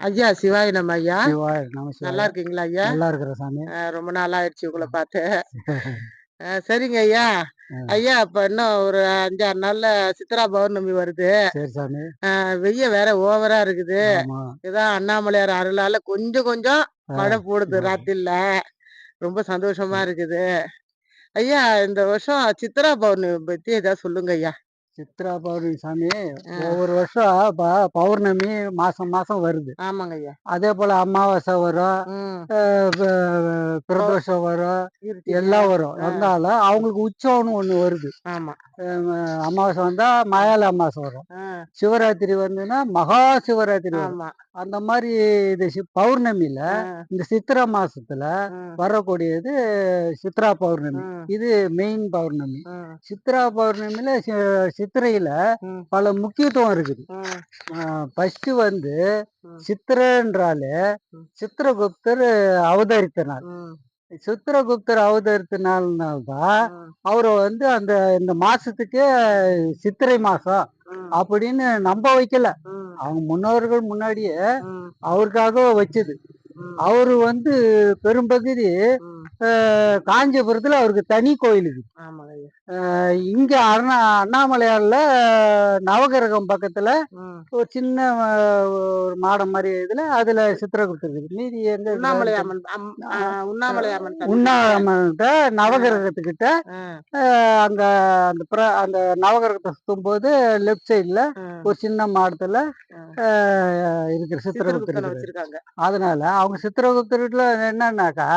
ஐயா சிவாய நம்ம ஐயா. நல்லா இருக்கீங்களா ஐயா? நல்லா இருக்கிற சாமி. ரொம்ப நாள் ஆயிடுச்சு உங்களை பார்த்து. சரிங்க ஐயா. ஐயா இப்ப இன்னும் ஒரு அஞ்சாறு நாள்ல சித்ரா பௌர்ணமி வருது. சரி சாமி. அஹ் வெய்ய வேற ஓவரா இருக்குது. இதான் அண்ணாமலையார் அருளால கொஞ்சம் கொஞ்சம் மழை போடுது. ராத்திரில ரொம்ப சந்தோஷமா இருக்குது. ஐயா இந்த வருஷம் சித்ரா பௌர்ணமி பத்தி ஏதாவது சொல்லுங்க ஐயா. சித்ரா பௌர்ணமி சாமி. ஒவ்வொரு வருஷம் ப- பௌர்ணமி மாசம் மாசம் வருது. ஆமாங்க ஐயா. அதே போல அமாவாசை வரும் ம். அஹ் ப- பிரதோஷம் வரும். எல்லாம் வரும். வந்தாலும் அவங்களுக்கு உற்சவம்னு ஒண்ணு வருது. ஆமா. அஹ் அமாவாசை வந்தா மயால அமாவாசை வரும். ஆ, சிவராத்திரி வந்துன்னா மகா சிவராத்திரி வரும். ஆமா. அந்த மாதிரி இது பௌர்ணமியில இந்த சித்திரை மாசத்துல வரக்கூடியது சித்ரா பௌர்ணமி. இது மெயின் பௌர்ணமி. சித்ரா பௌர்ணமியில சித்திரையில பல முக்கியத்துவம் இருக்குது. ஃபர்ஸ்ட் வந்து. சித்திரன்றாலே. சித்திரகுப்தர் அவதரித்த நாள். சித்திரகுப்தர் அவதரித்த நாள்னால்தான் ம், அவரை வந்து அந்த இந்த மாசத்துக்கு சித்திரை மாசம் அப்படின்னு நம்ப வைக்கல. அவங்க முன்னோர்கள் முன்னாடியே அவருக்காக வச்சது. அவரு வந்து பெரும்பகுதி காஞ்சிபுரத்துல அவருக்கு தனி கோயில் இங்க அண்ணா அண்ணாமலையார்ல நவகிரகம் பக்கத்துல. ஒரு சின்ன ஒரு மாடம் மாதிரி இதுல அதுல சித்திரகுப்தர் இருக்குது மீதி எங்க உண்ணாமலை அம்மன் அம்- ஆ, உண்ணாமலை அம்மன் தனியா? உண்ணாமட்ட நவகிரகத்துக்கிட்ட அங்க அந்த பிர- அந்த நவகிரகத்தை சுத்தும் போது லெஃப்ட் சைடுல. ஒரு சின்ன மாடத்துல இருக்கிற சித்திரகுப்தர். வச்சிருக்காங்க. அதனால அவங்க சித்திரகுப்தர்ல என்னன்னாக்கா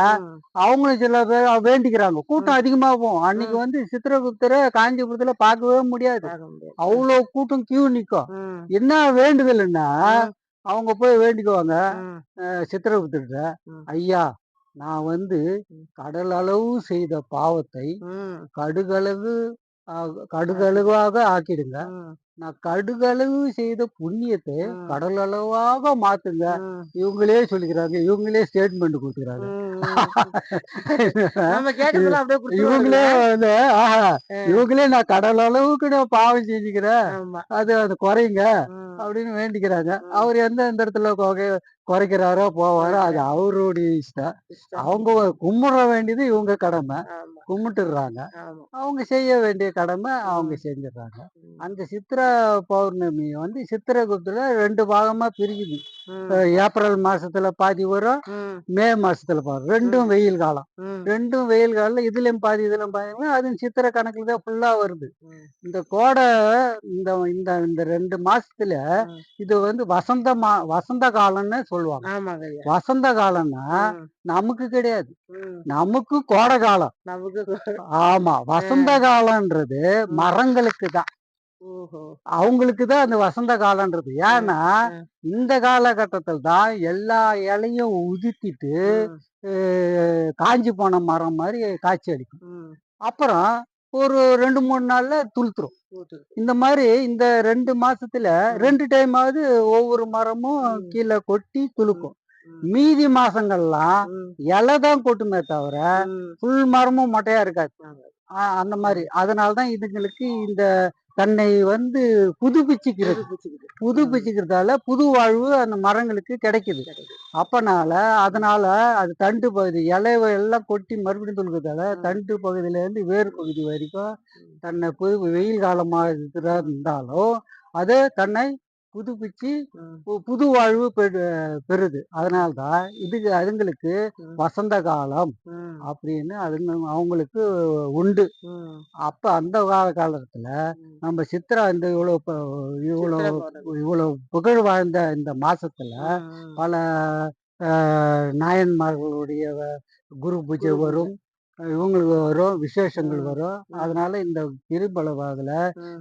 அவங்களும் சில பேர் வேண்டிக்கிறாங்க. கூட்டம் அதிகமா போகும். அன்னைக்கு வந்து சித்திரகுப்தரை காஞ்சிபுரத்துல பார்க்கவே முடியாது. அவ்வளவு கூட்டம் கியூ நிக்கும். என்ன வேண்டுதல்னா அவங்க போய் வேண்டிக்குவாங்க சித்திரகுப்தர்கிட்ட. ஐயா நான் வந்து ம். கடல் அளவு செய்த பாவத்தை கடுகளவு கடுகளவாக ஆக்கிடுங்க. நான் கடுகளவு செய்த புண்ணியத்தை ம். கடல் அளவாக மாத்துங்க இவங்களே சொல்லிக்கிறாங்க. இவங்களே ஸ்டேட்மெண்ட் கொடுக்குறாங்க இவங்களே வந்து ஆஹா. இவங்களே நான் கடல் அளவுக்கு நான் பாவம் செஞ்சுக்கிறேன். அது அது குறைங்க ம், அப்படின்னு வேண்டிக்கிறாங்க. அவர் எந்த எந்த இடத்துல குறை- குறைக்கிறாரோ போவாரோ அது அவருடைய இஷ்டம். அவங்க கும்பிட வேண்டியது இவங்க கடமை. கும்பிட்டுடுறாங்க அவங்க செய்ய வேண்டிய கடமை அவங்க செஞ்சிடுறாங்க அந்த சித்திரை பௌர்ணமி வந்து சித்திரகுப்துல ரெண்டு பாகமா பிரிக்குது. ஏப்ரல் மாசத்துல பாதி வரும் ம், மாசத்துல பாதி ரெண்டும் வெயில் காலம். ரெண்டும் வெயில் காலம் இதுலயும் பாதி இதுலயும் பாதி அது சித்திரை கணக்குல தான் ஃபுல்லா வருது. இந்த கோடை இந்த இந்த இந்த ரெண்டு மாசத்துல. இது வந்து வசந்த மா வசந்த காலம்னு சொல்லுவாங்க. வசந்த காலம்னா நமக்கு கிடையாது. நமக்கு கோடை காலம். நமக்கு ஆமா வசந்த காலம்ன்றது மரங்களுக்கு தான். அவங்களுக்கு தான் அந்த வசந்த காலம்ன்றது ஏன்னா. இந்த காலகட்டத்தில் தான் எல்லா இலையும் அஹ், காஞ்சி போன மரம் மாதிரி காய்ச்சி அடிக்கும். அப்புறம் ஒரு ரெண்டு மூணு நாள்ல துளுத்துரும். இந்த மாதிரி இந்த ரெண்டு மாசத்துல. ரெண்டு டைம் ஆகுது ஒவ்வொரு மரமும். கீழே கொட்டி துளுக்கும் மீதி மாசங்கள்லாம் இலை தான் கொட்டுமே தவிர. ஃபுல் மரமும் மொட்டையா இருக்காது அந்த மாதிரி அதனால தான் இதுங்களுக்கு இந்த தன்னை வந்து புதுப்பிச்சுக்கிறது. புதுப்பிச்சுக்கிறதால புது வாழ்வு அந்த மரங்களுக்கு கிடைக்குது. அப்பனால அதனால அது தண்டு பகுதி இலைவ எல்லாம் கொட்டி மறுபடியும் துளுக்கிறதால ம். தண்டு பகுதியில இருந்து வேர் பகுதி வரைக்கும். தன்னை புது வெயில் காலமாக இருக்கிறா இருந்தாலும் அது தன்னை புதுப்பிச்சு புது வாழ்வு பெறு பெறுது அதனால தான் இதுக்கு அதுங்களுக்கு வசந்த காலம் அப்படின்னு அதுங்க அவங்களுக்கு உண்டு அப்ப அந்த கால காலத்துல. நம்ம சித்ரா இந்த இவ்வளவு இவ்வளவு சித்திரை. இவ்வளவு புகழ் வாழ்ந்த இந்த மாசத்துல. பல நாயன்மார்களுடைய குரு பூஜை. வரும் இவங்களுக்கு வரும் விசேஷங்கள் வரும். அதனால இந்த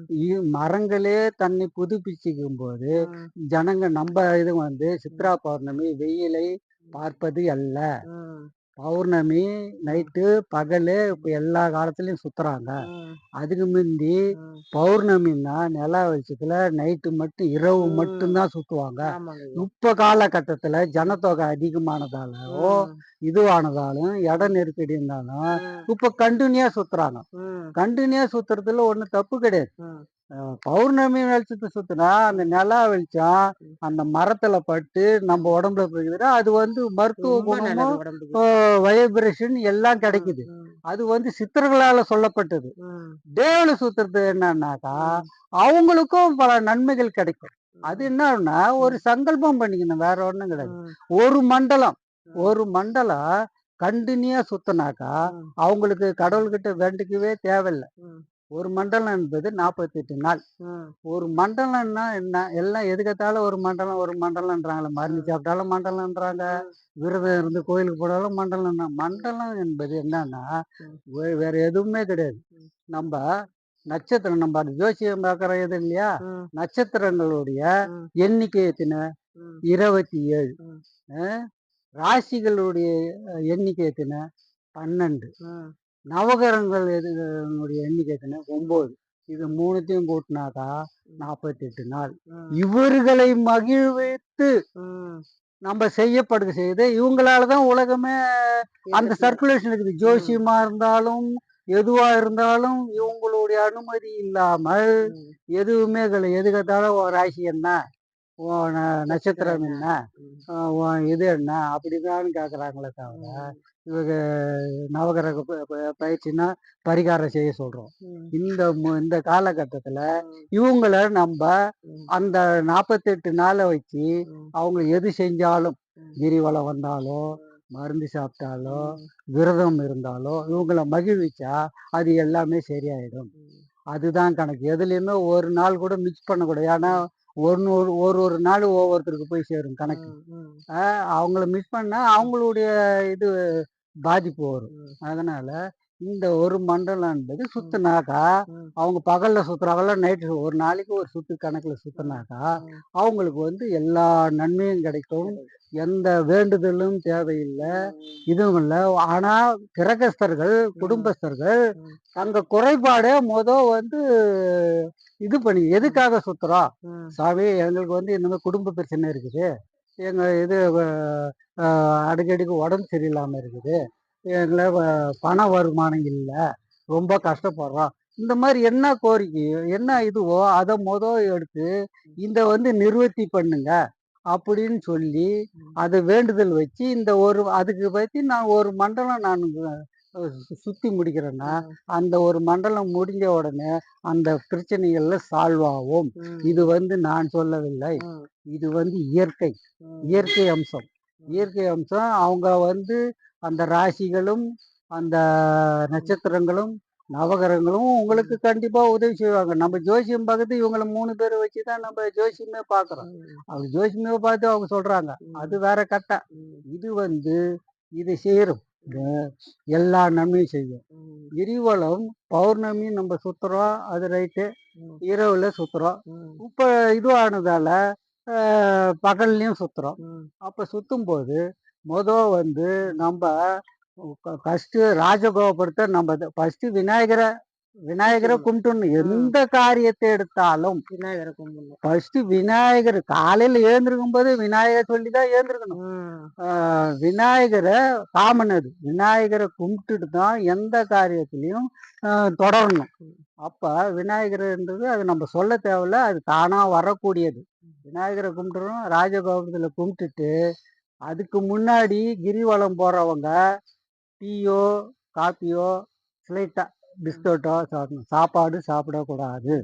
இ- மரங்களே தன்னை புதுப்பிச்சுக்கும் போது ஜனங்க நம்ம இது வந்து சித்ரா பௌர்ணமி வெயிலை பார்ப்பது அல்ல. பௌர்ணமி நைட்டு பகலு இப்ப எல்லா காலத்துலயும் சுத்துறாங்க. ம், அதுக்கு முந்தி. பௌர்ணமின்னா நிலா வெளிச்சத்துல நைட்டு மட்டும் இரவு. மட்டும்தான் ஐயா. இப்ப காலகட்டத்துல ஜனத்தொகை அதிகமானதாலோ இதுவானதாலும் இட நெருக்கடி இருந்தாலும் இப்ப கண்டினியூா சுத்துறாங்க. ம், கண்டினியூா சுத்துறதுல ஒண்ணும் தப்பு கிடையாது. பௌர்ணமி வெளிச்சத்தை சுத்துனா அந்த நிலா வெளிச்சம். அந்த மரத்துல பட்டு நம்ம உடம்புல போய்க்குதுன்னா அது வந்து மருத்துவ குணமும். வைப்ரேஷன் எல்லாம் கிடைக்குது. அது வந்து சித்தர்களால சொல்லப்பட்டது. தேவல சுத்துறது என்னன்னாக்கா அவங்களுக்கும் பல நன்மைகள் கிடைக்கும். அது என்னன்னா ஒரு சங்கல்பம் பண்ணிக்கணும் வேற ஒண்ணும் கிடையாது. ஒரு மண்டலம் ஒரு மண்டலம் கண்டினியூா சுத்தினாக்கா அவங்களுக்கு கடவுள்கிட்ட வேண்டிக்கவே தேவையில்லை. ஒரு மண்டலம் என்பது நாற்பத்தெட்டு நாள். ஒரு மண்டலம்னா என்ன? எல்லாம் எதுக்கத்தாலும் ஒரு மண்டலம் ஒரு மண்டலம்ன்றாங்களே. மருந்து சாப்பிட்டாலும் மண்டலம்ன்றாங்க. விரதம் இருந்து கோயிலுக்கு போனாலும் மண்டலம் தான் மண்டலம் என்பது என்னன்னா வேற எதுவுமே கிடையாது. நம்ம நட்சத்திரம் நம்ம ஜோசியம் பார்க்குற இது இல்லையா? நட்சத்திரங்களுடைய எண்ணிக்கை எத்தனை? இருபத்தி ஏழு ராசிகளுடைய எண்ணிக்கை எத்தனை? பன்னெண்டு. ம், நவகிரகங்கள் எதுனுடைய எண்ணிக்கை எத்தனை ஒன்பது இது மூணுத்தையும் கூட்டினாக்கா நாற்பத்தெட்டு நாள். ம், இவர்களை மகிழ்வித்து. நம்ம செய்யப்படுக செய்து இவங்களால தான் உலகமே அந்த சர்க்குலேஷன் இருக்குது. ஜோசியமா இருந்தாலும் எதுவா இருந்தாலும் இவங்களுடைய அனுமதி இல்லாமல் எதுவுமே எது கேட்டாலும் ராசி என்ன? நட்சத்திரம் என்ன? இது என்ன? அப்படிதான் கேட்குறாங்களே தவிர இவங்க நவகிரக பயிற்சினா பரிகாரம் செய்ய சொல்றோம். இந்த இந்த காலகட்டத்துல இவங்கள நம்ம அந்த நாற்பத்தெட்டு நாளை வச்சு அவங்க எது செஞ்சாலும். கிரிவலம் வந்தாலோ மருந்து சாப்பிட்டாலோ விரதம் இருந்தாலோ இவங்கள மகிழ்விச்சா அது எல்லாமே சரியாயிடும். அதுதான் கணக்கு. எதுலையுமே ஒரு நாள் கூட மிக்ஸ் பண்ணக்கூடாது ஏன்னா ஒரு ஒரு ஒரு ஒரு நாள் ஒவ்வொருத்தருக்கு போய் சேரும் கணக்கு. அவங்கள மிஸ் பண்ணா அவங்களுடைய இது பாதிப்பு வரும். அதனால இந்த ஒரு மண்டலம் என்பது சுத்துனாக்கா அவங்க பகல்ல சுத்துறாங்கல்ல நைட்டு ஒரு நாளைக்கு ஒரு சுத்து கணக்குல சுத்துனாக்கா. அவங்களுக்கு வந்து எல்லா நன்மையும் கிடைக்கும். எந்த வேண்டுதலும் தேவையில்லை. இதுவும் இல்லை. ஆனா கிரகஸ்தர்கள் குடும்பஸ்தர்கள். தங்க குறைபாடே முத வந்து இது பண்ணி எதுக்காக சுத்துறோம் சாமி எங்களுக்கு வந்து இந்த மாதிரி குடும்ப பிரச்சனை இருக்குது. எங்க இது அடிக்கடிக்கு உடம்பு சரியில்லாம இருக்குது. எங்களை பண வருமானம் இல்லை. ரொம்ப கஷ்டப்படுறோம். இந்த மாதிரி என்ன கோரிக்கையோ என்ன இதுவோ அதை முத எடுத்து இந்த வந்து நிவர்த்தி பண்ணுங்க அப்படின்னு சொல்லி அதை வேண்டுதல் வச்சு இந்த ஒரு அதுக்கு பற்றி நான் ஒரு மண்டலம் நான் அஹ், சு- சுத்தி முடிக்கிறேன்னா அந்த ஒரு மண்டலம் முடிஞ்ச உடனே அந்த பிரச்சனைகள்ல சால்வ் ஆகும் இது வந்து நான் சொல்லவில்லை. இது வந்து இயற்கை. இயற்கை அம்சம். இயற்கை அம்சம் அவங்க வந்து அந்த ராசிகளும் அந்த நட்சத்திரங்களும் நவகிரகங்களும் உங்களுக்கு கண்டிப்பா உதவி செய்வாங்க. நம்ம ஜோசியம் பார்க்கறது இவங்கள மூணு பேரை வச்சு தான் நம்ம ஜோசியமே பார்க்குறோம். அவங்க ஜோசியமே பார்த்து அவங்க சொல்றாங்க. அது வேற கட்டை. ம், இது வந்து இதை செய்யறோம் எல்லா நன்மையும் செய்யும். கிரிவலம் பௌர்ணமி நம்ம சுத்துறோம். அது ரைட்டு. இரவுல சுத்துறோம். இப்போ இதுவானதால பகல்லையும் சுத்துறோம். அப்ப சுத்தும் போது முத வந்து நம்ம ஃபர்ஸ்ட் ராஜகோபுரத்தை நம்ம ஃபர்ஸ்ட் விநாயகரை விநாயகரை கும்பிட்டுணும் எந்த காரியத்தை எடுத்தாலும் விநாயகரை கும்பிடணும். ஃபர்ஸ்ட் விநாயகர் காலையில எழுந்திருக்கும் போது விநாயகர் சொல்லி தான் எழுந்திருக்கணும். ம், ஆஹ் விநாயகரை காமன் அது விநாயகரை கும்பிட்டுட்டு தான் எந்த காரியத்திலையும் தொடரணும். அப்ப விநாயகர்ன்றது அது நம்ம சொல்ல தேவையில்ல அது தானா வரக்கூடியது. விநாயகரை கும்பிட்டுறோம் ராஜகோபுரத்துல கும்பிட்டுட்டு அதுக்கு முன்னாடி கிரிவலம் போறவங்க டீயோ காப்பியோ ஸ்லைட்டா பிஸ்கட்டோ சாப்பிடணும் சாப்பாடு சாப்பிடக்கூடாது.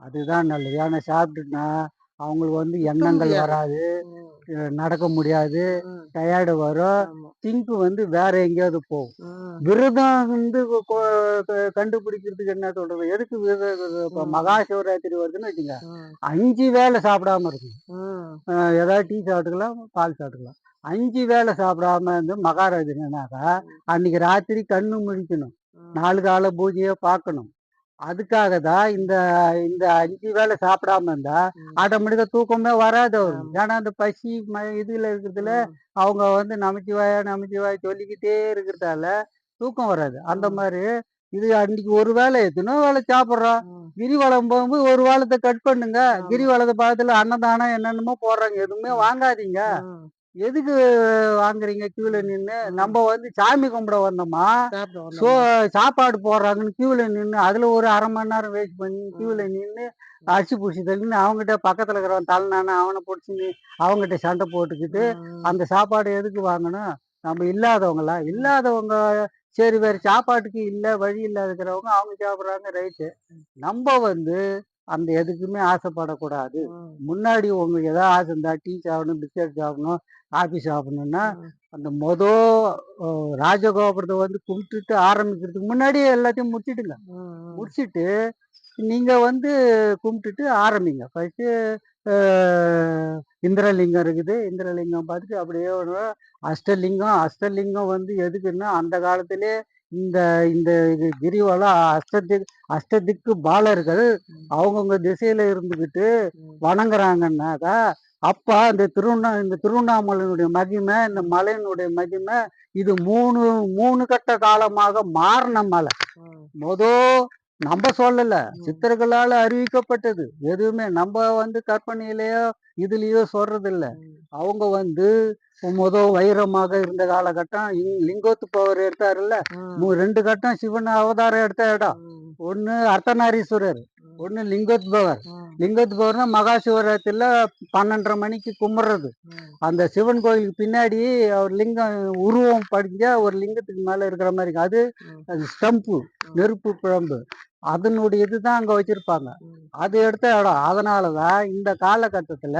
அதுதான் நல்லது. ஏன்னா சாப்பிட்டுனா அவங்களுக்கு வந்து எண்ணங்கள். வராது. நடக்க முடியாது. டயர்டு வரும். திங்க் வந்து வேற எங்கேயாவது போகும். விரதம் வந்து கண்டுபிடிக்கிறதுக்கு என்ன சொல்றது? எதுக்கு விரதம் இப்போ. மகா சிவராத்திரி வருதுன்னு வச்சுங்க. அஞ்சு வேளை சாப்பிடாம இருக்கும் ஏதாவது டீ சாப்பிட்டுக்கலாம் பால் சாப்பிட்டுக்கலாம். அஞ்சு வேளை சாப்பிடாம இருந்து மகாராஜனாக்கா அன்னைக்கு ராத்திரி கண்ணு முழிக்கணும். ம், நாலு கால பூஜையை பார்க்கணும் அதுக்காக தான் இந்த இந்த அஞ்சு வேளை சாப்பிடாம இருந்தா. ஆட்டோமேட்டிக்கா தூக்கமே வராது ஆமா. ஏன்னா அந்த பசி ம இதுல இருக்கிறதுல. அவங்க வந்து நமச்சிவாயா நமச்சிவாயா சொல்லிக்கிட்டே இருக்கிறதால தூக்கம் வராது அந்த. மாதிரி இது அன்னைக்கு ஒரு வேளை எத்தனோ வேளை சாப்பிட்றோம். கிரிவலம் போகும்போது ஒரு வாழத்தை கட் பண்ணுங்க. கிரிவலத்தை பக்கத்துல அன்னதானம் என்னென்னமோ போடுறாங்க எதுவுமே. வாங்காதீங்க. எதுக்கு வாங்குறீங்க கியூல நின்னு ம். நம்ம வந்து சாமி கும்பிட வந்தோமா சாப்பிட சோ? சாப்பாடு போடுறாங்கன்னு கியூல நின்னு அதுல ஒரு அரை மணி நேரம் வேஸ்ட் பண்ணி கியூல ம். நின்னு அரிசி பிடிச்சி தள்ளின்னு அவங்ககிட்ட பக்கத்துல இருக்கிறவன் தலைனான அவனை பிடிச்சின்னு அவங்ககிட்ட சண்டை போட்டுக்கிட்டு. அந்த சாப்பாடு எதுக்கு வாங்கணும் நம்ம இல்லாதவங்களா இல்லாதவங்க சரி வேற சாப்பாட்டுக்கு இல்ல வழி இல்லாத இருக்கிறவங்க அவங்க சாப்பிடுறாங்க ரைட்டு. நம்ம வந்து அந்த எதுக்குமே ஆசைப்படக்கூடாது. முன்னாடி உங்களுக்கு ஏதாவது ஆசை இருந்தா டீ சாப்பிடணும் பிஸ்கட் சாப்பிடணும் காபி சாப்பிடணும்னா. அந்த மொத ராஜகோபுரத்தை வந்து கும்பிட்டுட்டு ஆரம்பிக்கிறதுக்கு முன்னாடியே எல்லாத்தையும் முடிச்சிடுங்க. முடிச்சிட்டு நீங்க வந்து கும்பிட்டுட்டு ஆரம்பிங்க ஃபர்ஸ்ட்டு இந்திரலிங்கம் இருக்குது இந்திரலிங்கம் பார்த்துட்டு அப்படியே ஒரு அஷ்டலிங்கம் அஷ்டலிங்கம் வந்து எதுக்குன்னா அந்த காலத்திலே இந்த இந்த இது கிரிவலம் அஷ்டதிக் அஷ்டதிக்கு பாலர்கள். அவங்கவுங்க திசையில இருந்துக்கிட்டு ம். வணங்குறாங்கன்னாக்கா அப்ப அந்த திருவண்ணா இந்த திருவண்ணாமலையினுடைய மகிமை இந்த மலையினுடைய மகிமை இது மூணு மூணு கட்ட காலமாக மாறின மலை ம். நம்ம சொல்லல. சித்தர்களால அறிவிக்கப்பட்டது. எதுவுமே நம்ம வந்து கற்பனையிலயோ இதுலயோ சொல்றது இல்ல. அவங்க வந்து முத வைரமாக இருந்த காலகட்டம் லிங்கோத்து பவர் எடுத்தாருல்ல. ரெண்டு கட்டம் சிவன் அவதாரம் எடுத்த இடம். ஒண்ணு அர்த்தநாரீஸ்வரர். ஒண்ணு லிங்கோத்பவர். லிங்கோத்பவர்னா மகா சிவராத்திரில பன்னெண்டரை மணிக்கு கும்பிடுறது. அந்த சிவன் கோயிலுக்கு பின்னாடி அவர் லிங்கம் உருவம் படிஞ்சா ஒரு லிங்கத்துக்கு மேல இருக்கிற மாதிரி. அது ஸ்டம்பு நெருப்பு குழம்பு அதனுடைய இதுதான் அங்க வச்சிருப்பாங்க. அது எடுத்த இடம் அதனாலதான் இந்த காலகட்டத்துல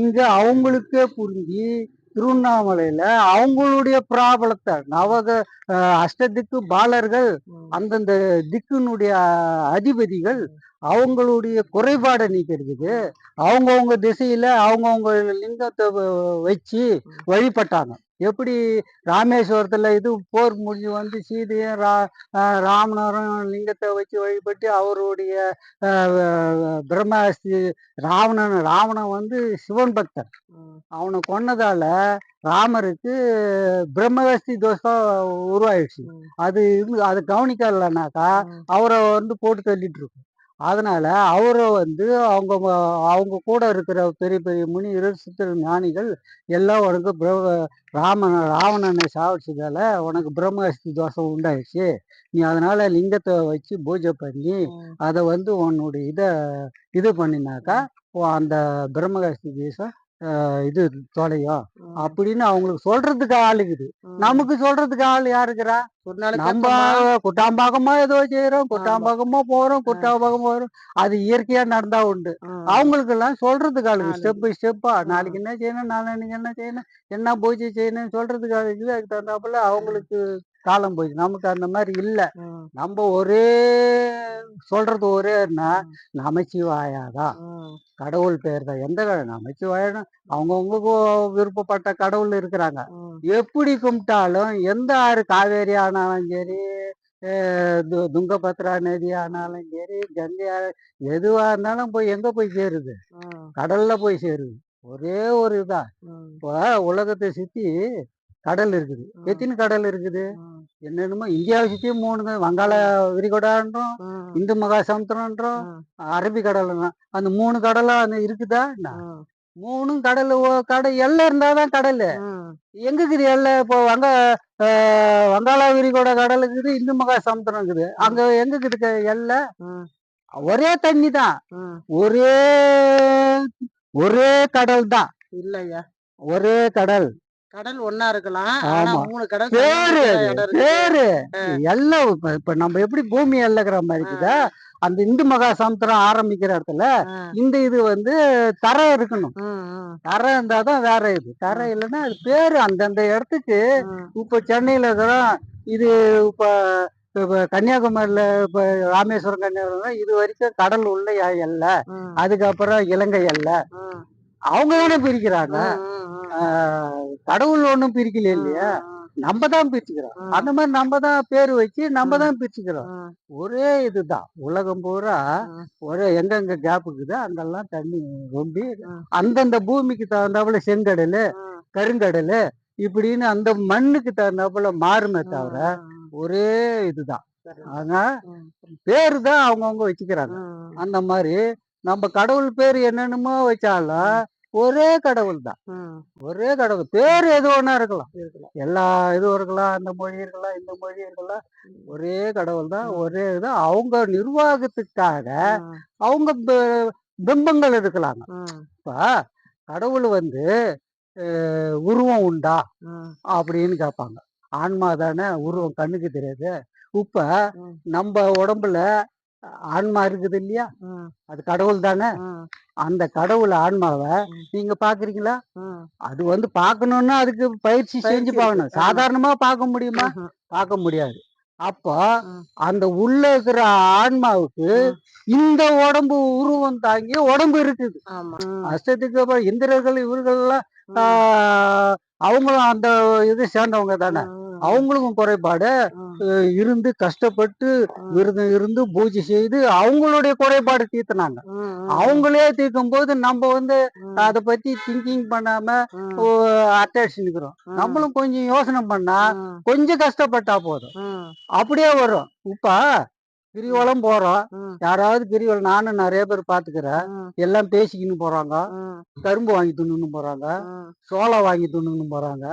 இங்க அவங்களுக்கே புரிஞ்சு திருவண்ணாமலையில அவங்களுடைய பிராபலத்தை நவக அஷ்டதிக்கு பாலர்கள். அந்தந்த திக்குனுடைய அதிபதிகள் அவங்களுடைய குறைபாடை நீக்கிறதுக்கு அவங்கவுங்க திசையில அவங்கவுங்க லிங்கத்தை வச்சு. வழிபட்டாங்க எப்படி ராமேஸ்வரத்துல இது போர் முடிஞ்சு வந்து சீதையும் ரா ராமனரும் லிங்கத்தை வச்சு வழிபட்டு அவருடைய பிரம்மாஸ்தி ராவணன் ராவணன் வந்து சிவன் பக்தன். அவனை கொன்னதால ராமருக்கு பிரம்மகஸ்தி தோஷம் உருவாயிடுச்சு. அது அதை கவனிக்கலனாக்கா. அவரை வந்து போட்டு தள்ளிட்டு இருக்கும் அதனால அவரை வந்து அவங்க அவங்க கூட இருக்கிற பெரிய பெரிய முனிவர் சித்தர் ஞானிகள் எல்லாம் உனக்கு பிர- ராமன் ராவணனை சாவடிச்சதால உனக்கு பிரம்மஹஸ்தி தோஷம் உண்டாயிடுச்சு நீ அதனால லிங்கத்தை வச்சு பூஜை பண்ணி. அதை வந்து உன்னுடைய இதை இது பண்ணினாக்கா அந்த பிரம்மஹஸ்தி தேசம் இது தொலையும் ம். அப்படின்னு அவங்களுக்கு சொல்றதுக்கு ஆள் இருக்குது. ம். நமக்கு சொல்றதுக்கு ஆள் யாருக்குறா நம்ம? குட்டாம்பாக்கமா ஏதோ செய்யறோம் குட்டாம்பாக்கமா போறோம். குட்டாம்பாக்கம் போறோம். அது இயற்கையா நடந்தா உண்டு. அவங்களுக்கு எல்லாம் சொல்றதுக்கு ஆளுங்க. ஆளு ஸ்டெப் பை ஸ்டெப்பா. நாளைக்கு என்ன செய்யணும்? நாளைக்கு என்ன செய்யணும்? என்ன பூஜை செய்யணும் சொல்றதுக்கு ஆளுக்கு அதுக்கு தகுந்தாப்புல அவங்களுக்கு காலம் போயிடுச்சு நமக்கு அந்த மாதிரி இல்ல. நம்ம ஒரே சொல்றது ம். நமச்சிவாயாதான். கடவுள் பேர் தான் எந்த நமச்சிவாயனா அவங்கவுங்களுக்கு விருப்பப்பட்ட கடவுள் இருக்கிறாங்க. எப்படி கும்பிட்டாலும் எந்த ஆறு காவேரி ஆனாலும் சரி துங்கபத்ரா நதி ஆனாலும் சரி கங்கை ஆ- எதுவா இருந்தாலும் போய் எங்க போய் சேருது. கடல்ல போய் சேருது ஒரே ஒரு இதான். இப்போ உலகத்தை சுத்தி கடல் இருக்குது. எத்தனை கடல் இருக்குது. என்னென்னமோ இந்தியாவை சுத்தி மூணு. வங்காள விரிகுடான்றோம். இந்து மகா சமுத்திரம்ன்றோம் ம். அரபிக் கடல்ன்றோம் அந்த மூணு கடலா அந்த இருக்குதா. மூணும் கடல் கடல் எல்லை இருந்தாதான் கடல் ம். எங்க இருக்குது எல்லை இப்போ வங்க வங்காள விரிகுடா கடல் இருக்குது இந்து மகா சமுத்திரம் இருக்குது அங்க எங்க இருக்குது க- எல்லை. ஒரே தண்ணி தான். ஒரே ஒரே கடல் தான் இல்லையா ஒரே கடல் கடல் ஒண்ணா இருக்கலாம் ஆனா. மூணு கடல் பேரு. பேரு எல்லாம் இப்ப இப்ப நம்ம எப்படி பூமி எல்லைக்கிற மாதிரி இருக்குதா அந்த இந்து மகா சமுத்திரம் ஆரம்பிக்கிற இடத்துல. இந்த இது வந்து தரை இருக்கணும். தரை இருந்தாதான் வேற இது தரை இல்லைன்னா அது பேரு அந்தந்த இடத்துக்கு. இப்ப சென்னையில இருக்கிறோம் இது இப்ப இப்ப கன்னியாகுமரியில இப்ப ராமேஸ்வரம் கன்னியாகுமரி இது வரைக்கும் கடல் உள்ள எல்லை. அதுக்கப்புறம் இலங்கை எல்லை ம். அவங்க தானே பிரிக்கிறாங்க கடவுள் ஒண்ணும் பிரிக்கல இல்லையா. நம்ம தான் பிரிச்சுக்கிறோம். அந்த மாதிரி நம்ம தான் பேர் வச்சு நம்ம. தான் பிரிச்சுக்கிறோம். ஒரே இதுதான். உலகம் பூரா ஒரே எங்கெங்க கேப் இருக்குதோ அங்கெல்லாம் தண்ணி ரொம்பி. அந்தந்த பூமிக்கு தகுந்தாப்புல செங்கடல் கருங்கடல் இப்படின்னு அந்த மண்ணுக்கு தகுந்தாப்புல மாறுமே தவிர ஒரே இதுதான். ஆனா பேரு தான் அவங்கவுங்க வச்சுக்கிறாங்க. அந்த மாதிரி நம்ம கடவுள் பேர் என்னென்னமோ வச்சாலும் ஒரே கடவுள் தான். ஒரே கடவுள். பேர் எது ஒண்ணா இருக்கலாம். எல்லா இதுவும் இருக்கலாம். அந்த மொழி இருக்கலாம் இந்த மொழி இருக்கலாம். ஒரே கடவுள் தான். ஒரே இது. அவங்க நிர்வாகத்துக்காக அவங்க பிம்பங்கள் இருக்கலாங்க இப்ப கடவுள் வந்து உருவம் உண்டா? அப்படின்னு கேட்பாங்க. ஆன்மா தானே உருவம் கண்ணுக்கு தெரியாது. இப்ப. நம்ம உடம்புல ஆன்மா இருக்குது இல்லையா அது கடவுள் தானே அந்த கடவுள் ஆன்மாவை. நீங்க பாக்குறீங்களா. அது வந்து பார்க்கணும்னா அதுக்கு பயிற்சி செஞ்சு. பார்க்கணும். சாதாரணமா பார்க்க முடியுமா. பார்க்க முடியாது அப்போ. அந்த உள்ள இருக்கிற ஆன்மாவுக்கு. இந்த உடம்பு உருவம் தாங்கி உடம்பு இருக்குது அஷ்டத்துக்கு அப்புறம் இந்திரர்கள் இவர்கள் எல்லாம் அவங்களும் அந்த இது சேர்ந்தவங்க தானே அவங்களுக்கும் குறைபாடு. இருந்து கஷ்டப்பட்டு விரதம் இருந்து பூஜை செய்து அவங்களுடைய குறைபாடு தீர்த்தினாங்க. அவங்களே தீர்க்கும் போது நம்ம வந்து அதை பத்தி திங்கிங் பண்ணாம ம், அட்டாச் நிக்கிறோம். நம்மளும் கொஞ்சம் யோசனை பண்ணா கொஞ்சம் கஷ்டப்பட்டா போதும். அப்படியே வரும் இப்ப கிரிவலம் போறோம். யாராவது கிரிவலம் நானும் நிறைய பேர் பாத்துக்கிறேன். எல்லாம் பேசிக்கின்னு போறாங்க. கரும்பு வாங்கி தின்னுன்னு போறாங்க. சோளம் வாங்கி தின்னுன்னு போறாங்க.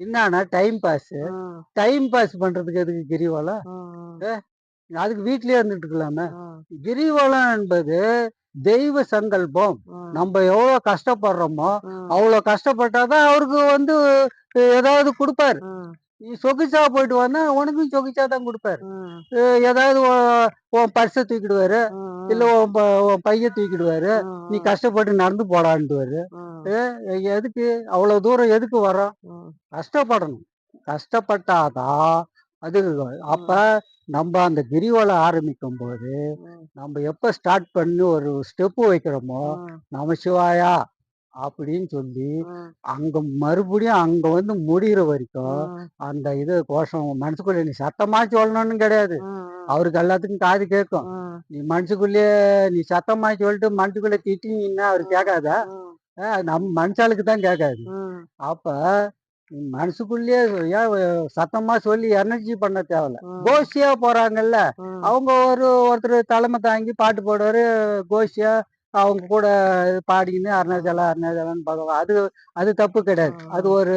என்னன்னா டைம் பாஸ் டைம் பாஸ் பண்றதுக்கு எதுக்கு கிரிவலம்? அதுக்கு வீட்லயே இருந்துட்டு இருக்கலாமே கிரிவலம் என்பது தெய்வ சங்கல்பம். நம்ம எவ்வளவு கஷ்டப்படுறோமோ அவ்வளவு கஷ்டப்பட்டாதான் அவருக்கு வந்து ஏதாவது கொடுப்பாரு. நீ சொகிச்சா போயிட்டு வந்தா உனக்கும் சொகிச்சா தான் கொடுப்பாரு. ஏதாவது உன் பர்ஸை தூக்கிடுவாரு. இல்ல உன் பைய தூக்கிடுவாரு. நீ கஷ்டப்பட்டு நடந்து போடான்ட்டுவாரு ம், எதுக்கு? அவ்வளவு தூரம் எதுக்கு வரோம் கஷ்டப்படணும். கஷ்டப்பட்டாதான் அது அப்ப நம்ம அந்த கிரிவலம் ஆரம்பிக்கும் போது நம்ம எப்ப ஸ்டார்ட் பண்ணி ஒரு ஸ்டெப்பு வைக்கிறோமோ ம், நமசிவாயா அப்படின்னு சொல்லி அங்க மறுபடியும் அங்க வந்து முடிகிற வரைக்கும் அந்த இது கோஷம் மனசுக்குள்ள நீ சத்தமா சொல்லணும்னு கிடையாது. அவருக்கு எல்லாத்துக்கும் காது கேட்கும். நீ மனசுக்குள்ளேயே நீ சத்தமா சொல்லிட்டு மனசுக்குள்ள திட்டினீங்கன்னா அவர் கேட்காதா? நம்ம மனுஷாளுக்கு தான் கேட்காது. அப்ப மனசுக்குள்ளேயே ஏன் சத்தமா சொல்லி எனர்ஜி பண்ண தேவையில்ல. கோஷியா போறாங்கல்ல அவங்க ஒரு ஒருத்தர் தலைமை தாங்கி பாட்டு பாடுவாரு கோஷியா அவங்க கூட பாடிக்கின்னு அருணாச்சலம் அருணாச்சலம்னு பாடுவாங்க. அது அது தப்பு கிடையாது. அது ஒரு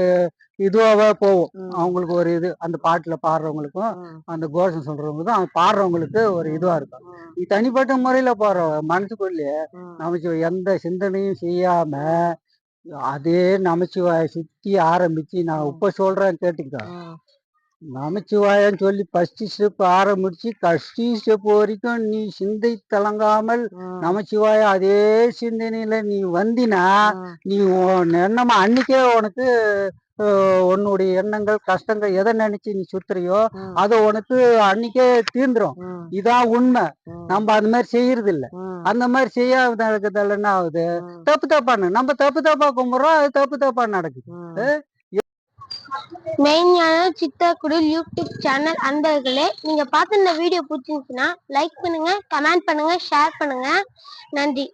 இதுவாவே போகும். அவங்களுக்கு ஒரு இது அந்த பாட்டுல பாடுறவங்களுக்கும் அந்த கோஷம் சொல்றவங்களுக்கும் அவங்க பாடுறவங்களுக்கு ஒரு இதுவா இருக்கும். நீ தனிப்பட்ட முறையில போற மனசுக்குள்ளேயே நமக்கு எந்த சிந்தனையும் செய்யாம அதே நமச்சிவாய சுத்தி ஆரம்பிச்சு நான். இப்ப சொல்றேன் கேட்டுக்கிட்டா ம், நமச்சிவாயன்னு சொல்லி ஃபர்ஸ்ட் ஸ்டெப் ஆரம்பிச்சு கடைசி ஸ்டெப் வரைக்கும் நீ சிந்தை தளங்காமல் ம், நமச்சிவாய அதே சிந்தனையில நீ வந்தினா நீ எண்ணமா அன்னைக்கே உனக்கு உன்னுடைய எண்ணங்கள் கஷ்டங்கள் எதை நினைச்சு நீ சுத்துறியோ அது உனக்கு அன்னைக்கே தீர்ந்துரும். இதான் உண்மை. நம்ம அந்த மாதிரி செய்யறது இல்ல அந்த மாதிரி செய்யாத நடக்குதுல என்ன ஆகுது? தப்பு தப்பான்னு நம்ம தப்பு தப்பா கும்பிடுறோம் அது தப்பு தப்பா நடக்குது. ம். சித்தா குடில் யூடியூப் சேனல் அன்பர்களே நீங்க பார்த்த இந்த வீடியோ பிடிச்சிருந்துச்சுன்னா லைக் பண்ணுங்க கமெண்ட் பண்ணுங்க ஷேர் பண்ணுங்க நன்றி